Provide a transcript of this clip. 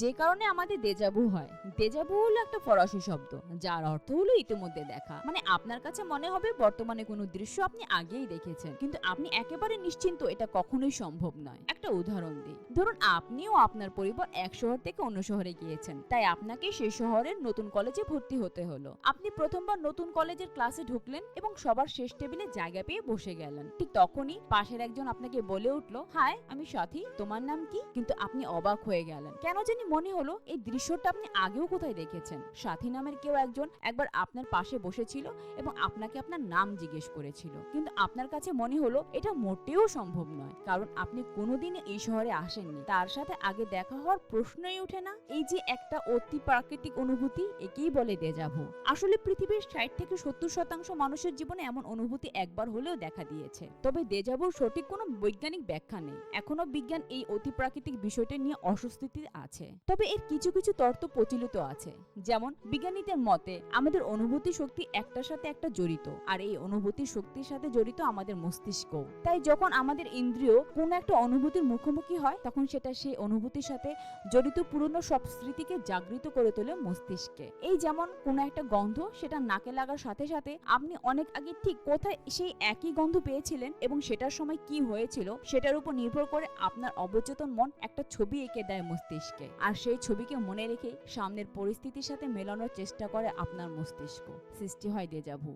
যে কারণে আমাদের দেজাবু হয়। দেজাবু হলো একটা ফরাসি শব্দ, যার অর্থ হলো ইতিমধ্যে দেখা। মানে আপনার কাছে মনে হবে বর্তমানে কোনো দৃশ্য আপনি আগেই দেখেছেন, কিন্তু আপনি একেবারে নিশ্চিন্ত এটা কখনোই সম্ভব নয়। একটা উদাহরণ দিই। ধরুন আপনিও আপনার পরিবার এক শহর থেকে অন্য শহরে গিয়েছেন, তাই আপনাকে সেই শহরের নতুন কলেজে ভর্তি হতে হলো। আপনি প্রথমবার নতুন কলেজের ক্লাসে ঢুকলেন এবং সবার শেষ টেবিলে জায়গা পেয়ে বসে গেলেন। ঠিক তখনই পাশের একজন আপনাকে বলে উঠল হাই আমি সাথী, তোমার নাম কি? কিন্তু আপনি অবাক হয়ে গেলেন। কেন জানি মনে হলো এই দৃশ্যটা আপনি আগেও কোথায় দেখেছেন। সাথী নামের কেউ একজন একবার আপনার পাশে বসেছিল এবং আপনাকে আপনার নাম জিজ্ঞেস করেছিল। কিন্তু আপনার কাছে মনে হলো এটা মোটেও সম্ভব নয়, কারণ আপনি কোনোদিন এই শহরে আসেননি। তার সাথে আগে দেখা হওয়ার প্রশ্নই ওঠে না। এই যে একটা অতি প্রাকৃতিক অনুভূতি, একেই বলে দেজাভু আসলে পৃথিবীর ষাট থেকে সত্তর শতাংশ মানুষের জীবনে এমন অনুভূতি একবার হলেও দেখা দিয়েছে। তবে দেজাভুর সঠিক কোনো বৈজ্ঞানিক ব্যাখ্যা নেই। এখনও বিজ্ঞান এই অতি প্রাকৃতিক বিষয়টা নিয়ে অস্বস্তিতে আছে। তবে এর কিছু কিছু তর্ক প্রচলিত আছে। যেমন, বিজ্ঞানীদের মতে, আমাদের অনুভূতি শক্তি একটার সাথে একটা জড়িত, আর এই অনুভূতি শক্তির সাথে জড়িত আমাদের মস্তিষ্ক। তাই যখন আমাদের ইন্দ্রিয় কোনো একটা অনুভূতির মুখোমুখি হয়, তখন সেটা সেই অনুভূতির সাথে জড়িত পুরনো সব স্মৃতিকে জাগৃত করে তোলে মস্তিষ্কে। এই যেমন কোনো একটা গন্ধ সেটা নাকে লাগার সাথে সাথে আপনি অনেক আগে ঠিক কোথায় সেই একই গন্ধ পেয়েছিলেন এবং সেটার সময় কি হয়েছিল সেটার উপর নির্ভর করে আপনার অবচেতন মন একটা ছবি এঁকে দেয় মস্তিষ্কে। আর সেই ছবিকে মনে রেখে সামনের পরিস্থিতির সাথে মেলানোর চেষ্টা করে আপনার মস্তিষ্ক। সৃষ্টি হয় দেজাভু